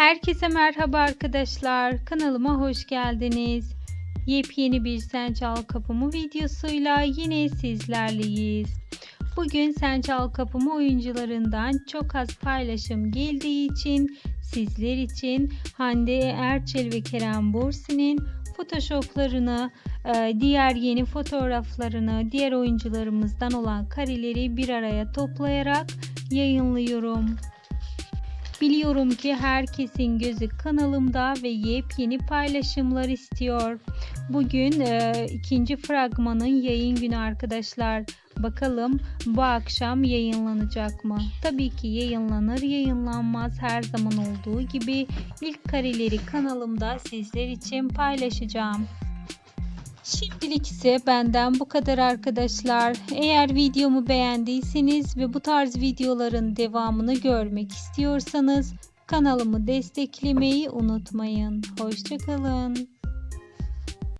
Herkese merhaba arkadaşlar. Kanalıma hoş geldiniz. Yepyeni bir Sen Çal Kapımı videosuyla yine sizlerleyiz. Bugün Sen Çal Kapımı oyuncularından çok az paylaşım geldiği için sizler için Hande Erçel ve Kerem Bursi'nin photoshoplarını, e, diğer yeni fotoğraflarını, diğer oyuncularımızdan olan kareleri bir araya toplayarak yayınlıyorum. Biliyorum ki herkesin gözü kanalımda ve yepyeni paylaşımlar istiyor. Bugün e, ikinci fragmanın yayın günü arkadaşlar. Bakalım bu akşam yayınlanacak mı? Tabii ki yayınlanır yayınlanmaz her zaman olduğu gibi ilk kareleri kanalımda sizler için paylaşacağım. Şimdilik ise benden bu kadar arkadaşlar. Eğer videomu beğendiyseniz ve bu tarz videoların devamını görmek istiyorsanız kanalımı desteklemeyi unutmayın. Hoşçakalın.